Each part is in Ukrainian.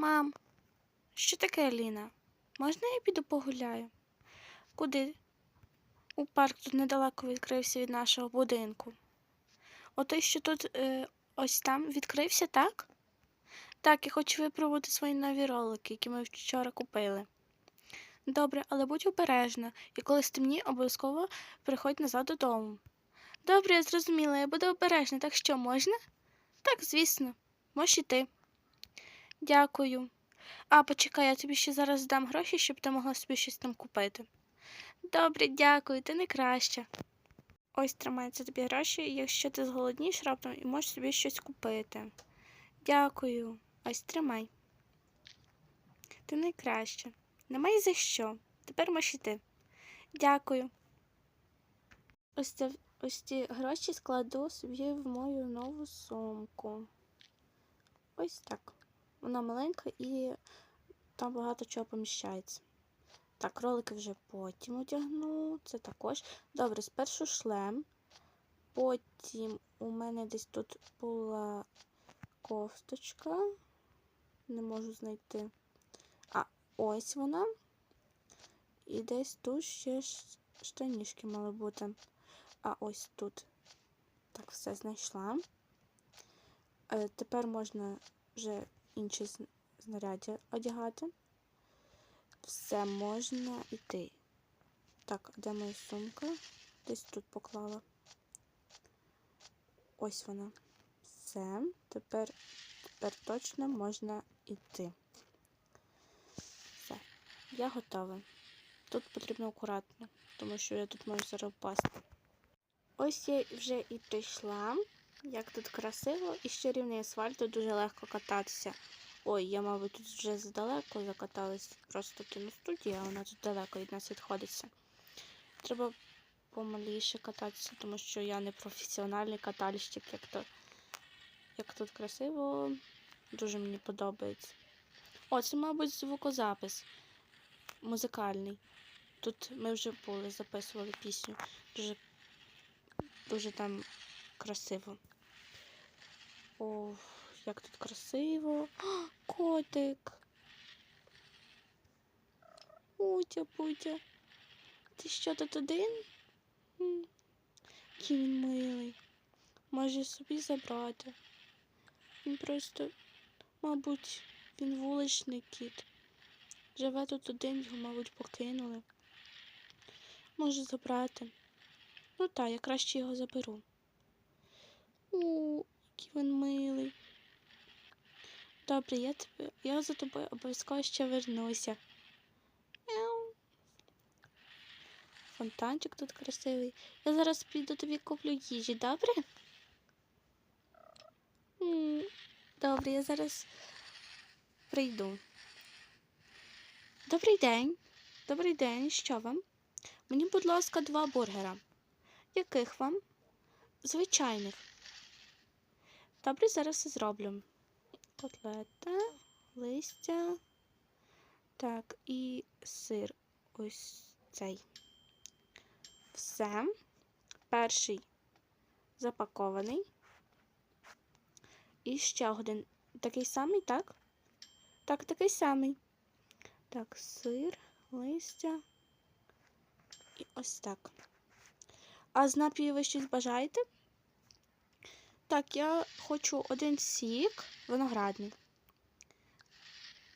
Мам, що таке Аліна? Можна я піду погуляю? Куди? У парк тут недалеко відкрився від нашого будинку. Отой, що тут е, ось там відкрився, так? Так, я хочу випробувати свої нові ролики, які ми вчора купили. Добре, але будь обережна, і коли стемніє, обов'язково приходь назад додому. Добре, я зрозуміла, я буду обережна, так що можна? Так, звісно, можеш іти. Дякую. А, почекай, я тобі ще зараз дам гроші, щоб ти могла собі щось там купити. Добре, дякую, ти найкраща. Ось тримай це тобі гроші, якщо ти зголоднієш раптом і можеш собі щось купити. Дякую. Ось тримай. Ти найкраща. Немає за що. Тепер можеш іти. Дякую. Ось, це, ось ці гроші складу собі в мою нову сумку. Ось так. Вона маленька і там багато чого поміщається. Так, ролики вже потім одягну. Це також. Добре, спершу шлем. Потім у мене десь тут була кофточка. Не можу знайти. А, ось вона. І десь тут ще штанішки мали бути. А ось тут. Так, все знайшла. Е, тепер можна вже інші зн- знаряддя одягати. Все можна йти. Так, де моя сумка? Десь тут поклала. Ось вона. Все. Тепер, тепер точно можна йти. Все. Я готова. Тут потрібно акуратно, тому що я тут можу зараз впасти. Ось я вже і прийшла. Як тут красиво і ще рівний асфальт, дуже легко кататися. Ой, я, мабуть, тут вже задалеко закаталась. Просто кіностудія, вона тут далеко від нас відходиться. Треба помаліше кататися, тому що я не професіональний катальщик, як то як тут красиво. Дуже мені подобається. О, це, мабуть, звукозапис музикальний. Тут ми вже були, записували пісню. Дуже, дуже там красиво. О, як тут красиво. А, котик. Утя, путя. Ти що тут один? Який він милий. Може собі забрати. Він просто, мабуть, він вуличний кіт. Живе тут один, його, мабуть, покинули. Може забрати. Ну так, я краще його заберу. Який він милий. Добре, я тебе, я за тобою обов'язково ще вернуся. Фонтанчик тут красивий. Я зараз піду тобі куплю їжі, добре? Добре, я зараз прийду. Добрий день. Добрий день. Що вам? Мені, будь ласка, два бургера. Яких вам? Звичайних. Добре, зараз все зроблю. Котлета, листя. Так, і сир. Ось цей. Все. Перший запакований. І ще один. Такий самий, так? Так, такий самий. Так, сир, листя. І ось так. А з напію ви щось бажаєте? Так, я хочу один сік виноградний.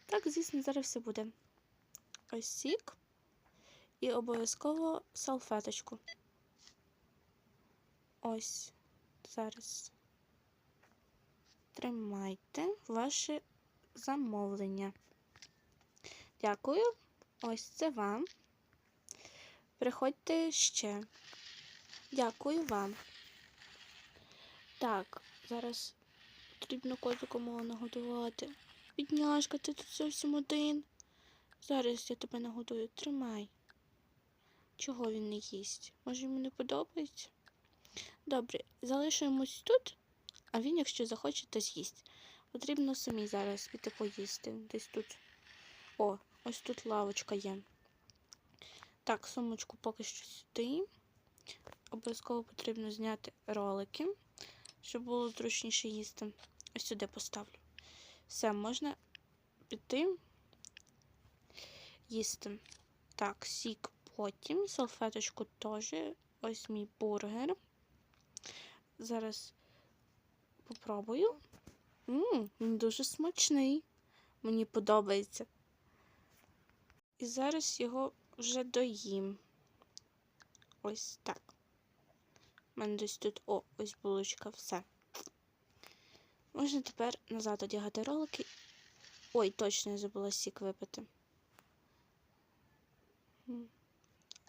Так, звісно, зараз все буде. Ось сік. І обов'язково салфеточку. Ось зараз. Тримайте ваше замовлення. Дякую. Ось це вам. Приходьте ще. Дякую вам. Так, зараз потрібно котику мого нагодувати. Бідняшка, ти тут зовсім один. Зараз я тебе нагодую. Тримай. Чого він не їсть? Може йому не подобається? Добре, залишимось тут, а він, якщо захоче, то з'їсть. Потрібно самі зараз піти поїсти. Десь тут. О, ось тут лавочка є. Так, сумочку поки що сюди. Обов'язково потрібно зняти ролики, щоб було зручніше їсти. Ось сюди поставлю. Все, можна піти їсти. Так, сік потім, салфеточку теж. Ось мій бургер. Зараз попробую. Він дуже смачний. Мені подобається. І зараз його вже доїм. Ось так. У мене десь тут, о, ось булочка, все. Можна тепер назад одягати ролики. Ой, точно я забула сік випити.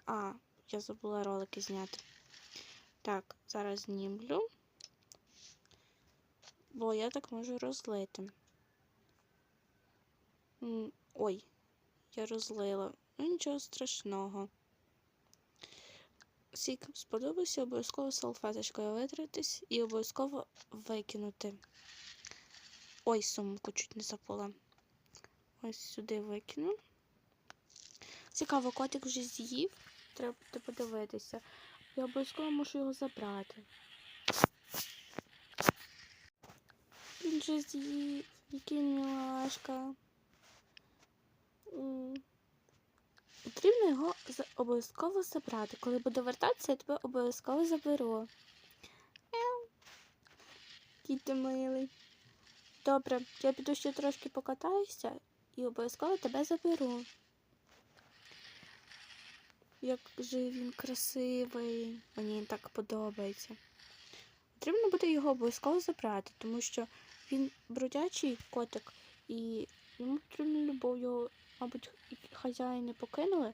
А, я забула ролики зняти. Так, зараз знімлю. Бо я так можу розлити. Ой, я розлила. Ну, нічого страшного. Сік сподобався, обов'язково салфеточкою витратись і обов'язково викинути. Ой, сумку чуть не забула. Ось сюди викину. Цікаво, котик вже з'їв. Треба подивитися. Я обов'язково мушу його забрати. Він же з'їв, який він милашка. М. Потрібно його обов'язково забрати. Коли буду вертатися, я тебе обов'язково заберу. Який ти милий. Добре, я піду ще трошки покатаюся і обов'язково тебе заберу. Як же він красивий. Мені він так подобається. Потрібно буде його обов'язково забрати, тому що він бродячий котик, і йому потрібна любов. Його, мабуть, хазяїни покинули.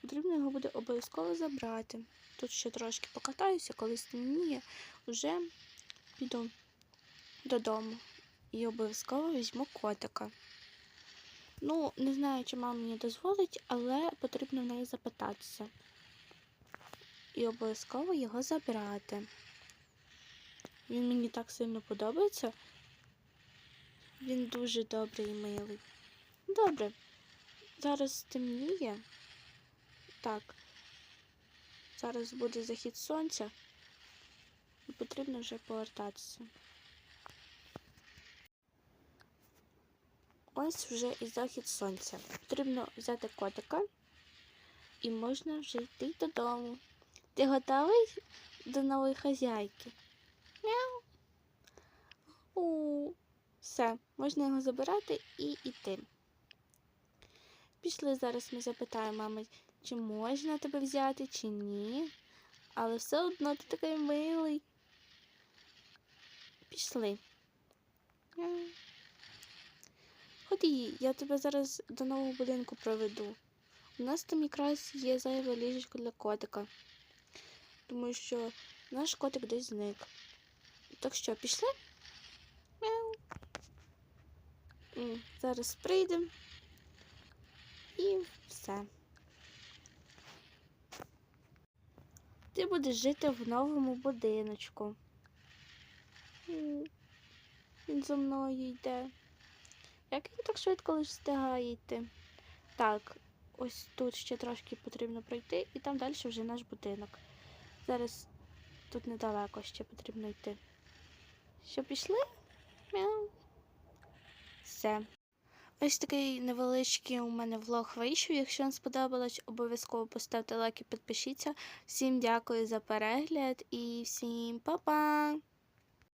Потрібно його буде обов'язково забрати. Тут ще трошки покатаюся, коли стемніє, вже піду додому. І обов'язково візьму котика. Ну, не знаю, чи мама мені дозволить, але потрібно в неї запитатися. І обов'язково його забрати. Він мені так сильно подобається. Він дуже добрий і милий. Добре. Зараз темніє. Так. Зараз буде захід сонця. І потрібно вже повертатися. Ось вже і захід сонця. Потрібно взяти котика і можна вже йти додому. Ти готовий до нової хазяйки? Мяу. У, все, можна його забирати і йти. Пішли зараз ми запитаємо мами, чи можна тебе взяти, чи ні. Але все одно ти такий милий. Пішли. Ході, я тебе зараз до нового будинку проведу. У нас там якраз є зайве ліжечко для котика. Тому що наш котик десь зник. Так що, пішли? Мяу. Зараз прийдемо. І все. Ти будеш жити в новому будиночку. Він за мною йде. Як він так швидко лише встигає йти? Так, ось тут ще трошки потрібно пройти, і там далі вже наш будинок. Зараз тут недалеко ще потрібно йти. Що пішли? Мяу. Все. Ось такий невеличкий у мене влог вийшов. Якщо вам сподобалось, обов'язково поставте лайк і підпишіться. Всім дякую за перегляд і всім па-па!